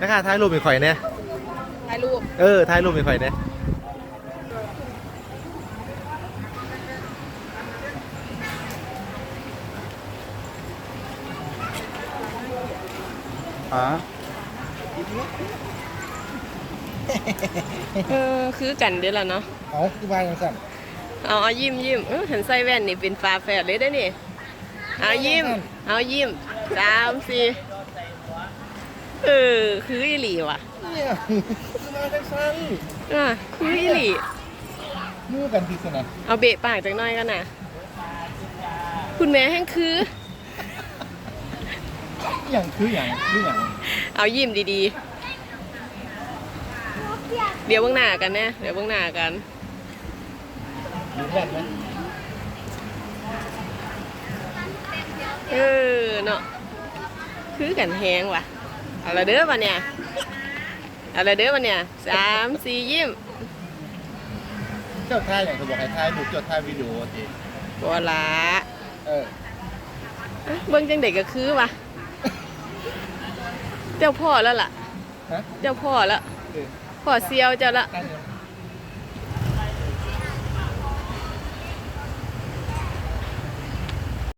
นะคะถ่ายรูปมีข่อยเนี่ยถ่ายรูป เออถ่ายรูปมีข่อยเนี่ยอ๋อเออคือกันเด้อล่ะเนาะเอาคือว่าอย่างสั่นเอาเอายิ้มยิ้มเออเห็นใส่แว่นนี่เป็นฟ้าแฝดเลยได้อนี่ เอายิ้ม เอายิ้มสามสี่ เออคืออีหลีว่ะเนี่ยคือว่าจังสั่นอะคืออีหลีมือกันพิษนะเอาเบะปากจังน้อยกันนะคุณแม่แห้งคือ อย่างคืออย่างคืออย่างเอายิ้มดีๆ เดี๋ยวเบื้องหน้ากันนะเดี๋ยวเบื้องหน้ากันรู้แว่นไหมเออเนาะคือกันแห้งว่ะ เอาละเด้อวะเนี่ยเอาละเด้อวะเนี่ยสามสี่ยิ้มเจ้าทายอย่างเขาบอกให้ทายรูปเจ้าทายวิดีโอสิบัวละเอออะเบิ่งจังเด็กก็คือว่ะเจ้าพ่อแล้วล่ะฮะเจ้าพ่อแล้วเออพ่อเซียวเจ้าละ ตั้งยัง